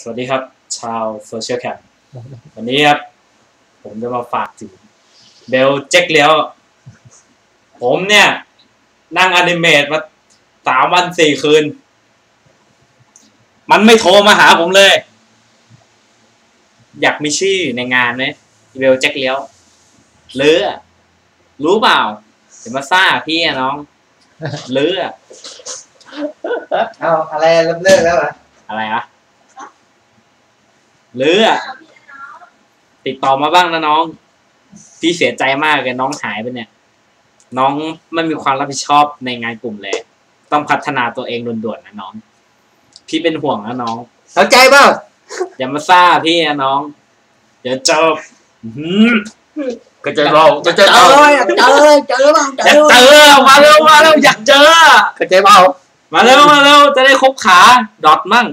สวัสดีครับ ชาวโซเชียลแคมวันนี้ครับ ผมจะมาฝากถึงเบลเจ็คเลี้ยว ผมเนี่ย นั่งอนิเมตมาสามวันสี่คืน มันไม่โทรมาหาผมเลย อยากมีชื่อในงานไหมเบลเจ็คเลี้ยวเลือรู้เปล่าเดี๋ยวมาซ่าพี่อะน้องเลือเอาอะไรเริ่มเลิกแล้วเหรออะไรอะ หรืออะติดต่อมาบ้างนะน้องพี่เสียใจมากเลยน้องหายไปเนี่ย น้องไม่มีความรับผิดชอบในงานกลุ่มเลย ต้องพัฒนาตัวเองด่วนๆนะน้อง พี่เป็นห่วงนะน้องเข้าใจเปล่าอย่ามาซ่าพี่นะน้องเดี๋ยวเจออื้อหือก็จะเบาก็จะเจเบาอเจอเจอบ้างเจอยากอเจอมาเร็วมาเร็วอยากเจอเข้าใจเปล่ามาเร็วมาเร็วจะได้คบขาดอทมั่ง